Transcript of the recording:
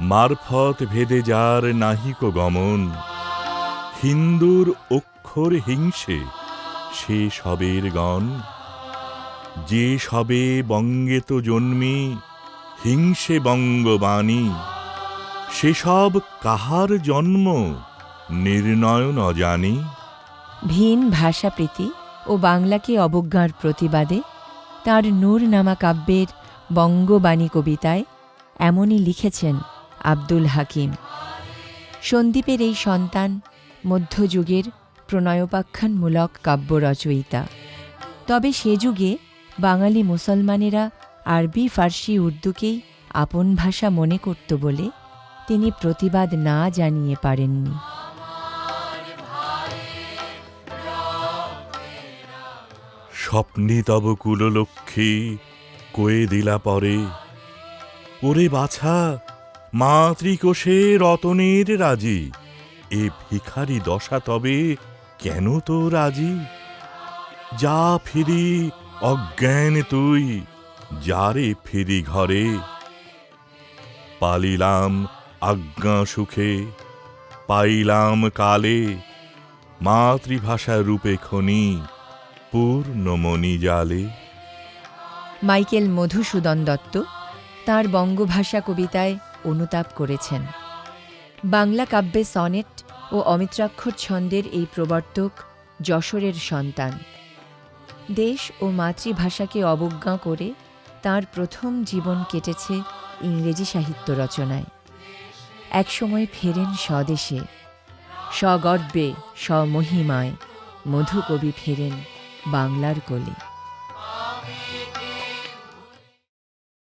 মারফত ভেদে যার নাহিক গমন। হিন্দুর অক্ষর হিংসে, সে সবের গণ। যে সবে বঙ্গে তো জন্মি, হিংসে বঙ্গবাণী সেসব কাহার জন্ম নির্ণয় জানি ভিন ভাষাপ্রীতি ও বাংলাকে অবজ্ঞার প্রতিবাদে তাঁর নূর নামা কাব্যের বঙ্গবাণী কবিতায় এমনই লিখেছেন আব্দুল হাকিম। সন্দীপের এই সন্তান মধ্যযুগের প্রণয়োপাখ্যানমূলক কাব্য রচয়িতা তবে সে যুগে বাঙালি মুসলমানেরা আরবি, ফার্সি, উর্দুকেই আপন ভাষা মনে করত বলে তিনি প্রতিবাদ না জানিয়ে পারেননি। স্বপ্নে তব কুললক্ষ্মী, কয়ে দিলা পরে। ওরে বাছা মাতৃকোষে রতনের রাজি। এ ভিখারি দশা তবে কেন তো রাজি? যা ফিরি অজ্ঞান তুই, যারে ফিরি ঘরে? পালিলাম আজ্ঞা সুখে, পাইলাম কালে মাতৃভাষা রূপে খনি পূর্ণমণি জালে। মাইকেল মধুসূদন দত্ত, তাঁর বঙ্গভাষা কবিতায় অনুতাপ করেছেন। বাংলা কাব্যে সনেট ও অমিত্রাক্ষর ছন্দের এই প্রবর্তক যশোরের সন্তান। দেশ ও মাতৃভাষাকে অবজ্ঞা করে তার প্রথম জীবন কেটেছে ইংরেজি সাহিত্য রচনায়। একসময় ফেরেন স্বদেশে। স্বগর্বে, স্বমহিমায় মধুকবি ফেরেন বাংলার কোলে।